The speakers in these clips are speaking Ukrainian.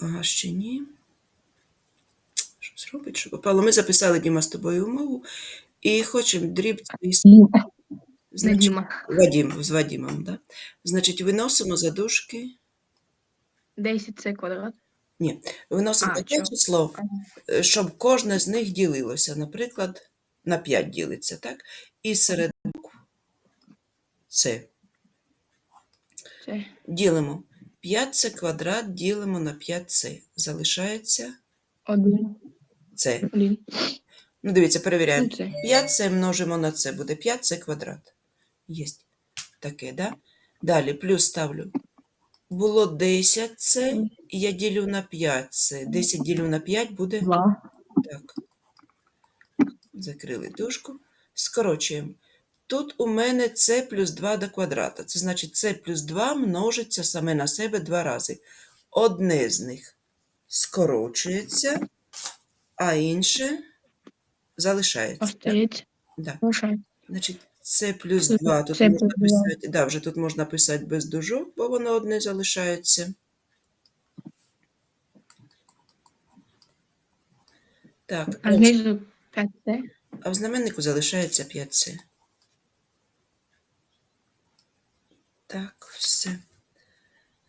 Ага, ще ні. Що зробить, що попало? Ми записали Діма з тобою умову і хочемо дріб значить, Діма. Вадим, з Вадимом, да? Значить, виносимо за дужки. 10 це квадрат. Виносимо А, таке число, е, щоб кожне з них ділилося. Наприклад, на 5 ділиться, так? І серед букв С. Це Ділимо. 5 це квадрат, ділимо на 5С. Залишається 1. С. 1. Ну, дивіться, перевіряємо. Ну, це. 5С множимо на С, буде 5С квадрат. Єсть. Таке, да? Далі плюс ставлю. Було 10С, і я ділю на 5С. 10 ділю на 5 буде 2. так. Закрили дужку. Скорочуємо. Тут у мене С плюс 2 до квадрата. Це значить С плюс 2 множиться саме на себе два рази. Одне з них скорочується, а інше залишається. Остається. Да. Значить, С плюс 2 тут С можна плюс два. писати. Да, вже тут можна писати без дужок, бо воно одне залишається. Так, А знизу 5 це. а в знаменнику залишається 5С. Так, все.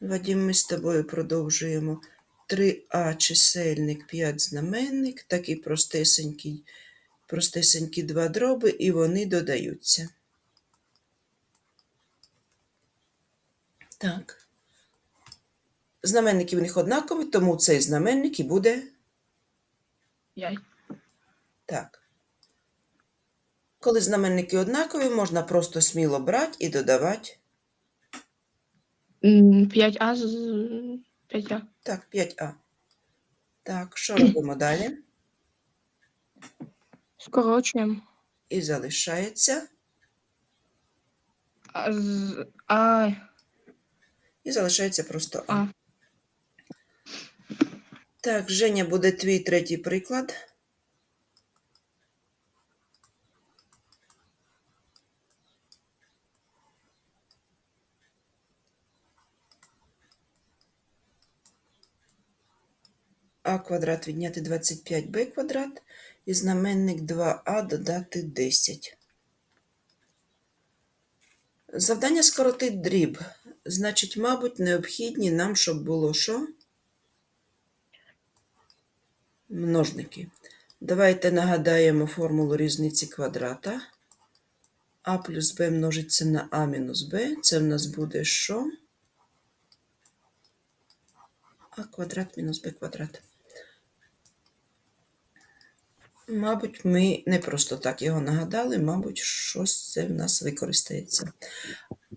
Вадим, ми з тобою продовжуємо. 3А чисельник, 5 знаменник, такий простесенький, простесенькі два дроби, і вони додаються. Так. Знаменники в них однакові, тому цей знаменник і буде 5. так. Коли знаменники однакові, можна просто сміло брати і додавати. 5А з 5А. Так, 5А. Так, що робимо далі? Скорочуємо. І залишається. А, з, а, І залишається просто А. а. Так, Женя, буде твій третій приклад. А квадрат відняти 25b квадрат і знаменник 2а додати 10. Завдання скоротити дріб. Значить, мабуть, необхідні нам, щоб було що? Множники. Давайте нагадаємо формулу різниці квадрата. А плюс Б множиться на А мінус Б. Це в нас буде що? А квадрат мінус Б квадрат. Мабуть, ми не просто так його нагадали, мабуть, щось це в нас використається.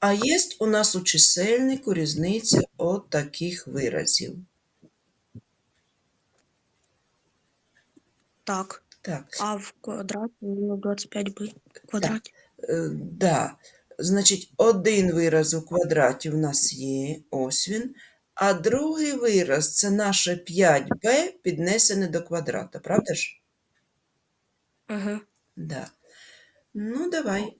А є у нас у чисельнику різниця от таких виразів. Так, Так, а в квадраті було 25b в квадраті. Е, Да. Значить, один вираз у квадраті в нас є, ось він, а другий вираз це наше 5b піднесене до квадрата, правда ж? Ага. Да. Ну, давай.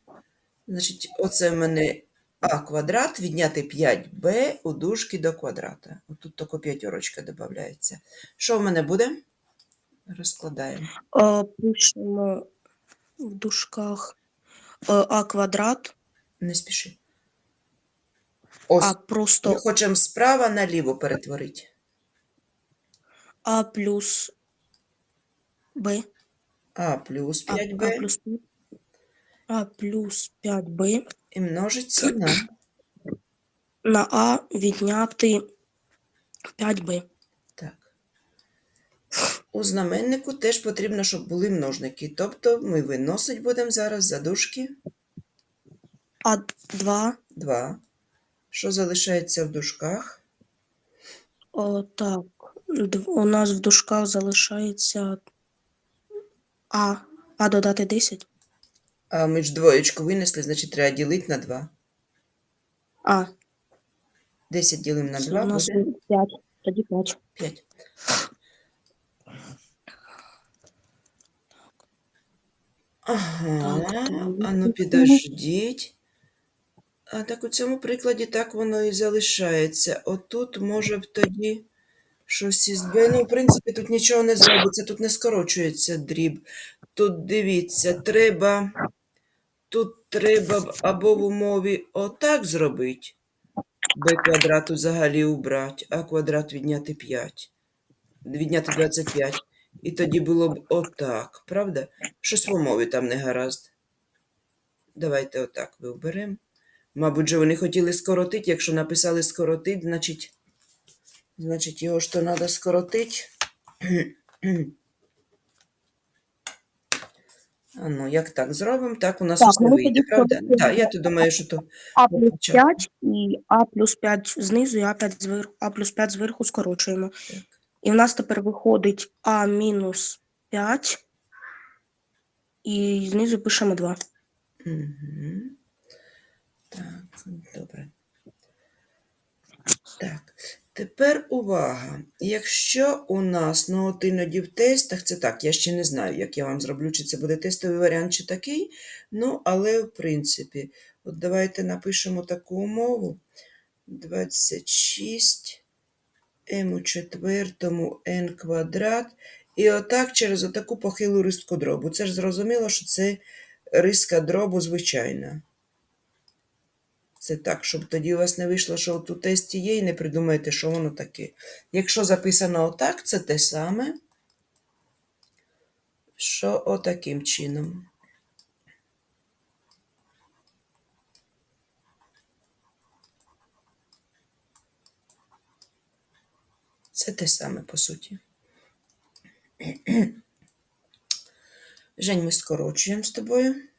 Значить, оце в мене а квадрат відняти 5b у дужки до квадрата. Отут тільки п'ятерочка додається. Що в мене буде? Розкладаємо. Е, Пишемо в дужках е, а квадрат, Не спіши. Ось, а ми хочемо справа наліво перетворити. а плюс b, А плюс 5b. а плюс а плюс 5b І множиться на на а відняти 5b. так. У знаменнику теж потрібно, щоб були множники. Тобто ми виносить будемо зараз за дужки А 2, 2. Що залишається в дужках? о, так, у нас в дужках залишається а, а додати 10, А ми ж двоєчку винесли, значить треба ділити на 2. а, 10 ділимо на це 2 у нас буде 5, тоді 5. 5. Ага, Так, а ну підождіть. А так у цьому прикладі так воно і залишається. Отут може б тоді Щось із Б. Ну, в принципі, тут нічого не зробиться, тут не скорочується дріб. Тут дивіться, треба. Тут треба або в умові отак зробити. b квадрат взагалі убрати, а квадрат відняти 5. Відняти 25. І тоді було б отак, правда? Щось в умові там не гаразд. Давайте отак виберемо. Мабуть, же вони хотіли скоротити. Якщо написали скоротити, значить, значить його ж то треба скоротити. А ну, як так зробимо, так у нас Так, усе ну, вийде, правда? Так, я то думаю, що то А плюс 5 і А плюс 5 знизу, і А, 5 зверху, а плюс 5 зверху скорочуємо. Так. І в нас тепер виходить А мінус 5, і знизу пишемо 2. Угу. Так, добре. Так, тепер увага. Якщо у нас, ну іноді в тестах, це так, я ще не знаю, як я вам зроблю, чи це буде тестовий варіант, чи такий. Ну, але в принципі, от давайте напишемо таку умову. 26 m у четвертому n квадрат. І отак через отаку похилу риску дробу. Це ж зрозуміло, що це риска дробу звичайна. Це так, щоб тоді у вас не вийшло, що у тесті є, і не придумаєте, що воно таке. Якщо записано отак, це те саме, що отаким чином. Це те саме, по суті. Жень, ми скорочуємо з тобою.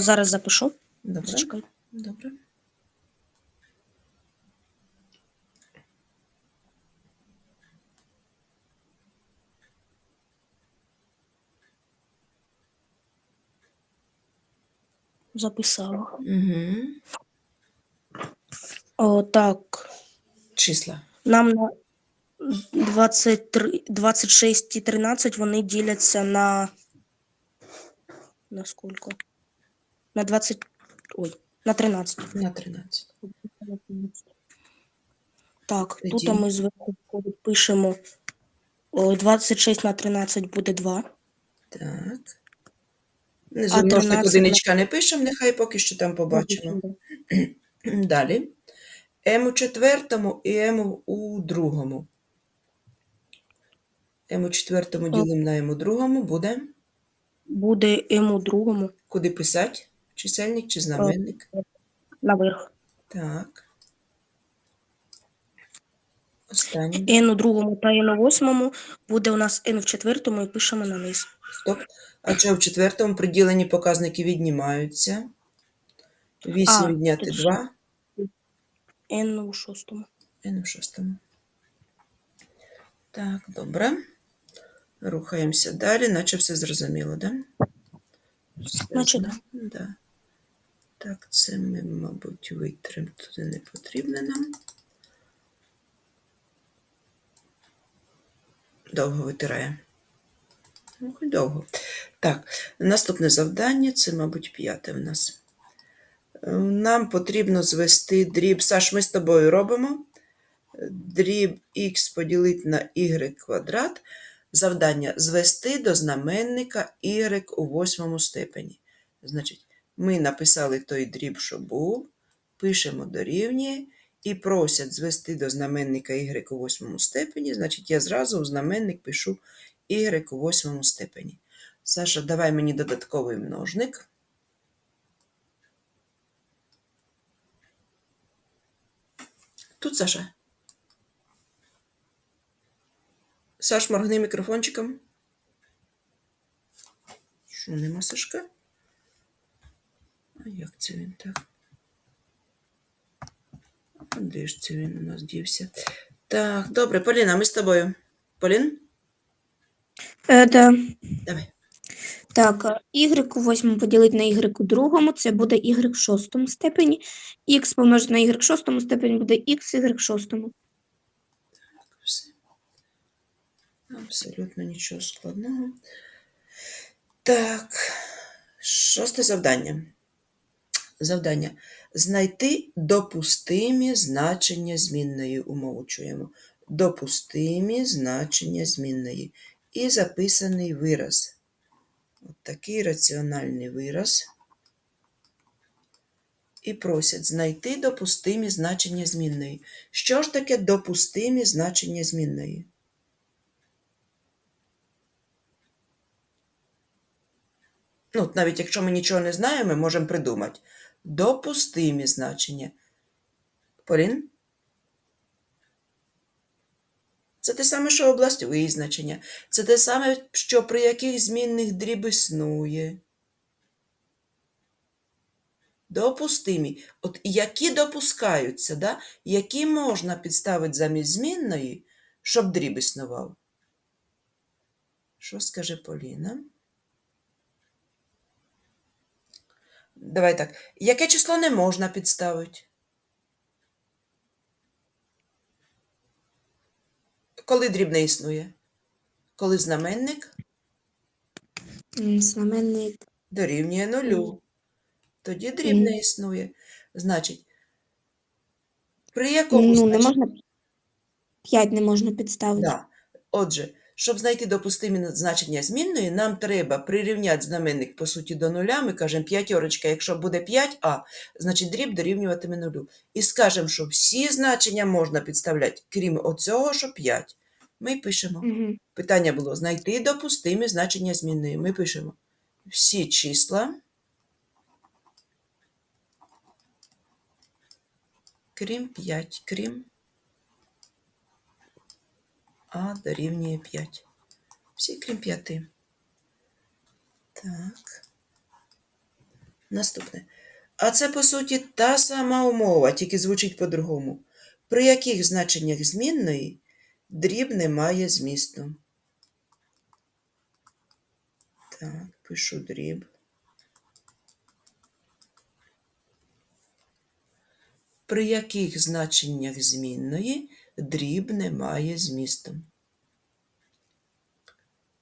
Зараз запишу. Добре. Зачекай. Добре. Записала. Угу. О, так. Числа. Нам на 23, 26 і 13 вони діляться на. На сколько? На 20. Ой, на 13. На 13. Так, Тоді. тут ми зверху пишемо о, 26 на 13 буде 2. Так. Внизу А множник 13 одиничка не пишемо, нехай поки що там побачимо. Далі. М у четвертому і М у другому. М у четвертому ділимо на М у другому буде. Буде М у другому Куди писати? Чисельник чи знаменник? наверх. Так. Останній. N у другому та N у восьмому буде у нас N в четвертому і пишемо на низ. Стоп. Адже в четвертому приділені показники віднімаються. 8 А, відняти тут 2. N у шостому. N в шостому. Так, добре. Рухаємося далі, наче все зрозуміло, да? Все Наче зна- да. Так, це ми, мабуть, витримо, туди не потрібно нам. Довго витирає. Ну, довго. Так, наступне завдання це, мабуть, п'яте в нас. Нам потрібно звести дріб. Саш, ми з тобою робимо. Дріб х поділити на y квадрат. Завдання звести до знаменника y у восьмому степені. Значить, ми написали той дріб, що був, пишемо дорівнює і просять звести до знаменника y у восьмому степені. Значить, я зразу у знаменник пишу y у восьмому степені. Саша, давай мені додатковий множник. Тут Саша. Саш, моргни мікрофончиком. Що, нема Сашка? А як це він так? А де ж це він у нас дівся? Так, добре, Поліна, ми з тобою. Полін? Е, да. Давай. Так, е, y у восьмому поділити на y у другому, це буде y в шостому степені. x помножити на y в шостому степені буде x y в шостому. Все. Абсолютно нічого складного. Так, шосте завдання. Завдання. Знайти допустимі значення змінної умову чуємо. Допустимі значення змінної. І записаний вираз. От такий раціональний вираз. І просять знайти допустимі значення змінної. Що ж таке допустимі значення змінної? Ну, навіть якщо ми нічого не знаємо, ми можемо придумати. Допустимі значення. Полін? Це те саме, що область визначення. Це те саме, що при яких змінних дріб існує. Допустимі. От які допускаються, да? які можна підставити замість змінної, щоб дріб існував? Що скаже Поліна? Давай так. Яке число не можна підставити? Коли дріб не існує? Коли знаменник Знаменник. дорівнює нулю. Тоді дріб Мгм. існує. Значить, при якому Ну, не можна 5 не можна підставити. Да. Отже, щоб знайти допустимі значення змінної, нам треба прирівняти знаменник по суті до нуля. Ми кажемо п'ятерочка, якщо буде 5а, значить дріб дорівнюватиме нулю. І скажемо, що всі значення можна підставляти, крім оцього, що 5. Ми пишемо. Угу. Питання було знайти допустимі значення змінної. Ми пишемо всі числа, крім 5, крім а дорівнює 5. Всі крім 5. Так. Наступне. А це, по суті, та сама умова, тільки звучить по-другому. При яких значеннях змінної дріб не має змісту. Так, пишу дріб. При яких значеннях змінної дріб не має змісту.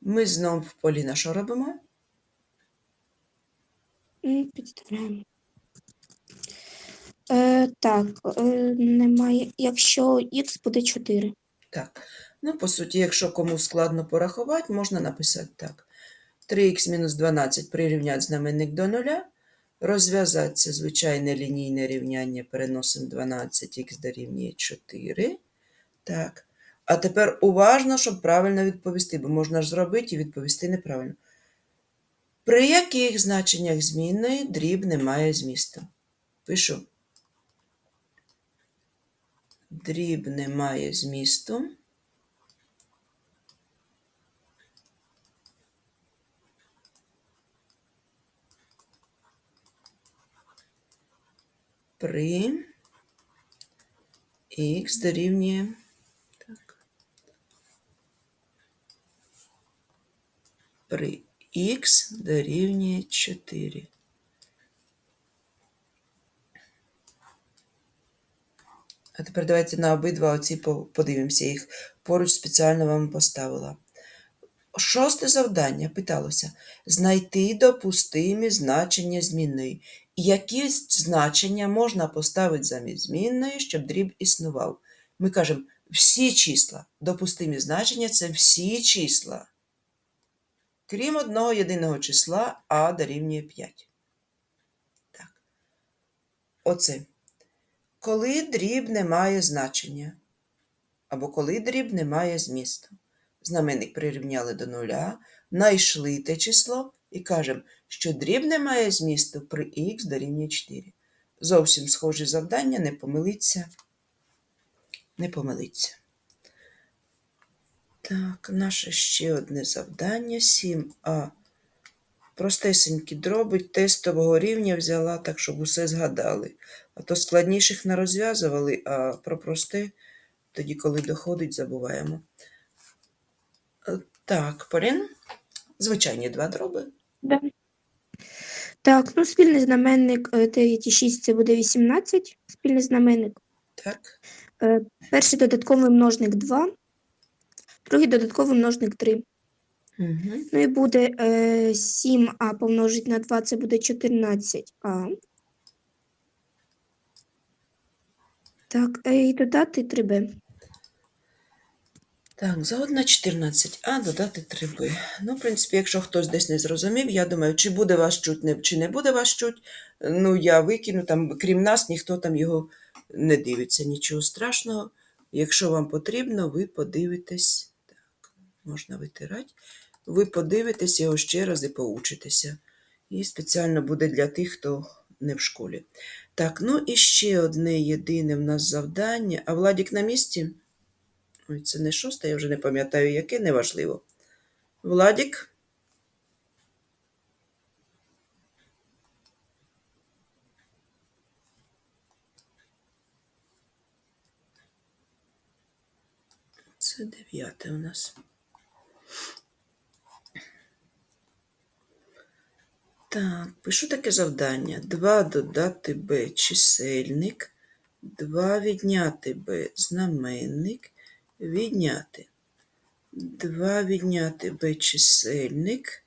Ми знову в Поліна що робимо? Підставляємо. Е, так, е, немає. Якщо х буде 4. Так. Ну, по суті, якщо кому складно порахувати, можна написати так. 3х мінус 12 прирівняти знаменник до нуля. Розв'язати це звичайне лінійне рівняння, переносимо 12х дорівнює 4. Так. А тепер уважно, щоб правильно відповісти, бо можна ж зробити і відповісти неправильно. При яких значеннях змінної дріб не має змісту? Пишу. Дріб не має змісту. При х дорівнює При х дорівнює 4. А тепер давайте на обидва оці подивимося. Їх поруч спеціально вам поставила. Шосте завдання питалося знайти допустимі значення змінної. Які значення можна поставити замість змінної, щоб дріб існував? Ми кажемо, всі числа, допустимі значення це всі числа. Крім одного єдиного числа а дорівнює 5. Так. Оце. Коли дріб не має значення, або коли дріб не має змісту. Знаменник прирівняли до нуля, знайшли те число і кажемо, що дріб не має змісту при х дорівнює 4. Зовсім схожі завдання, не помилиться. Не помилиться. Так, наше ще одне завдання 7а. Простесенькі дроби тестового рівня взяла так, щоб усе згадали. А то складніших не розв'язували, а про просте тоді, коли доходить, забуваємо. Е, Так, Полін, звичайні два дроби. Да. Так, ну спільний знаменник е, 9 і 6 це буде 18. Спільний знаменник. Так, Перший додатковий множник 2, другий додатковий множник 3. угу. Ну і буде е, 7а помножить на 2, це буде 14а. Так, е, і додати 3b. Так, заодно 14а додати 3b. Ну, в принципі, якщо хтось десь не зрозумів, я думаю, чи буде вас чуть, не, чи не буде вас чуть, ну, я викину, там, крім нас, ніхто там його не дивиться, нічого страшного. Якщо вам потрібно, ви подивитесь. Можна витирати. Ви подивитесь його ще раз і поучитеся. І спеціально буде для тих, хто не в школі. Так, ну і ще одне єдине в нас завдання. А Владік на місці? Ой, це не шосте, я вже не пам'ятаю, яке, неважливо. Владік? Це дев'яте у нас. Так, пишу таке завдання. 2 додати b чисельник, 2 відняти b знаменник, відняти. 2 відняти b чисельник,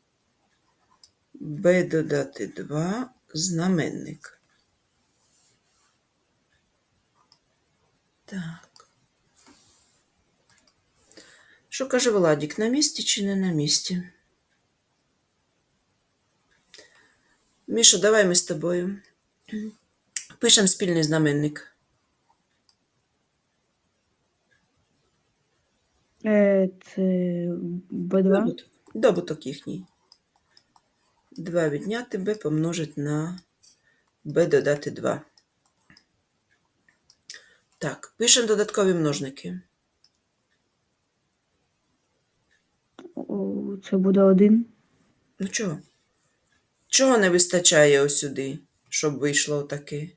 b додати 2 знаменник. Так. Що каже Владік, на місці чи не на місці? Міша, давай ми з тобою. Пишемо спільний знаменник. Е, це b2. Добуток. Добуток їхній. 2 відняти b помножить на b додати 2. Так, пишемо додаткові множники. О, Це буде 1. Ну чого? Чого не вистачає ось сюди, щоб вийшло таке?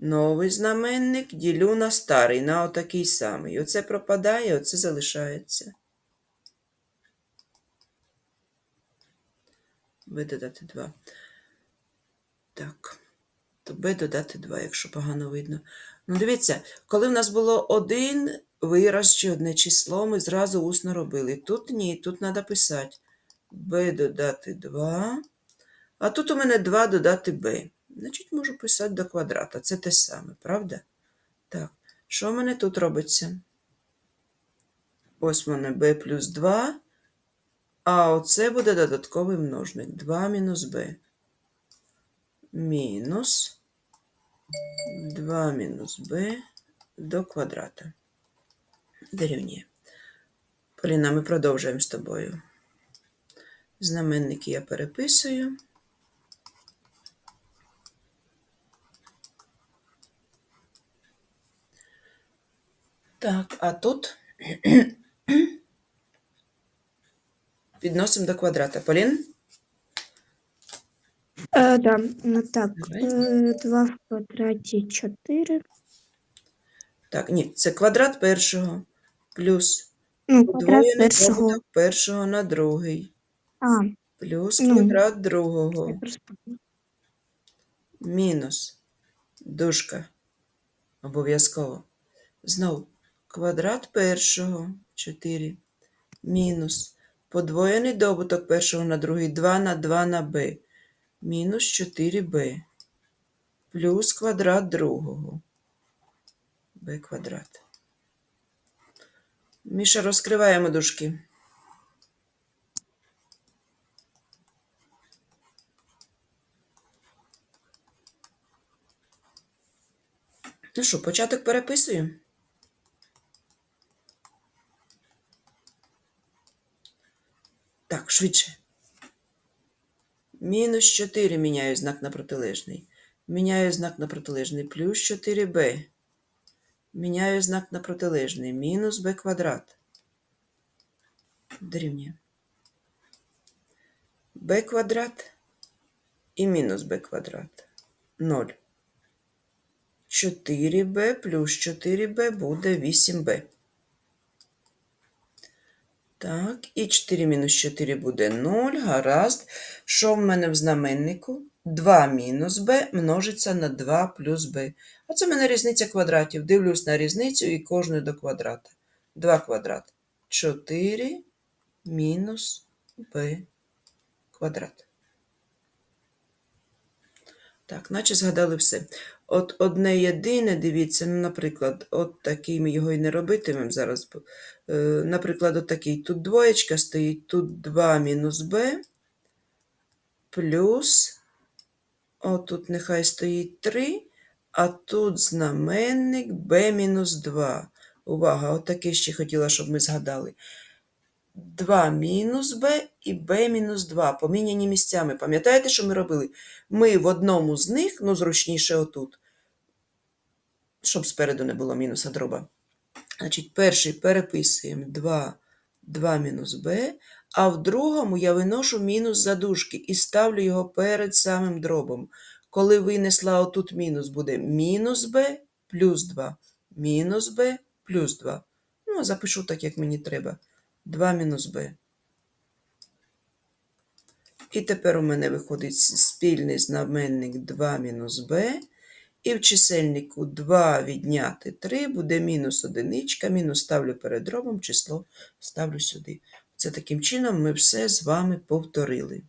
Новий знаменник ділю на старий, на отакий самий. Оце пропадає, оце залишається. b додати 2. Так. То b додати 2, якщо погано видно. Ну, дивіться, коли в нас було один вираз чи одне число, ми зразу усно робили. Тут ні, тут треба писати b додати 2. А тут у мене 2 додати b. Значить, можу писати до квадрата. Це те саме, правда? Так, що в мене тут робиться? Ось в мене b плюс 2. А оце буде додатковий множник. 2 мінус b. Мінус 2 мінус b до квадрата. Дорівнює. Поліна, ми продовжуємо з тобою. Знаменники я переписую. Так, а тут підносимо до квадрата. Полін? Е, да. ну, так, Давай. е, 2 в квадраті 4. Так, ні, це квадрат першого плюс Ну, квадрат подвоєний першого. добуток першого на другий, А, плюс Ну. квадрат другого, просто мінус дужка. Обов'язково. Знову квадрат першого 4 мінус подвоєний добуток першого на другий 2 на 2 на b мінус 4b плюс квадрат другого b квадрат. Міша, розкриваємо дужки. Ну що, початок переписую? Так, швидше. Мінус 4 міняю знак на протилежний. Міняю знак на протилежний. Плюс 4b. Міняю знак на протилежний. Мінус b квадрат. Дорівнює. b квадрат і мінус b квадрат. 0. 4b плюс 4b буде 8b. Так, і 4 мінус 4 буде 0. Гаразд. Що в мене в знаменнику? 2 мінус b множиться на 2 плюс b. А це в мене різниця квадратів. Дивлюсь на різницю і кожну до квадрата. 2 квадрат. 4 мінус b квадрат. Так, наче згадали все. От одне єдине, дивіться, ну, наприклад, от такий ми його і не робитимемо зараз. Е, наприклад, от такий. Тут двоєчка стоїть, тут 2 мінус b, плюс, отут нехай стоїть 3, а тут знаменник b мінус 2. Увага, от таке ще хотіла, щоб ми згадали. 2 мінус b і b мінус 2 поміняні місцями. Пам'ятаєте, що ми робили? Ми в одному з них, ну зручніше отут, щоб спереду не було мінуса дроба. Значить, перший переписуємо 2, 2 мінус b, а в другому я виношу мінус задушки і ставлю його перед самим дробом. Коли винесла отут мінус, буде мінус b плюс 2, мінус b плюс 2. Ну, запишу так, як мені треба. 2 мінус b. І тепер у мене виходить спільний знаменник 2 мінус b. І в чисельнику 2 відняти 3 буде мінус одиничка, мінус ставлю перед дробом, число ставлю сюди. Це таким чином ми все з вами повторили.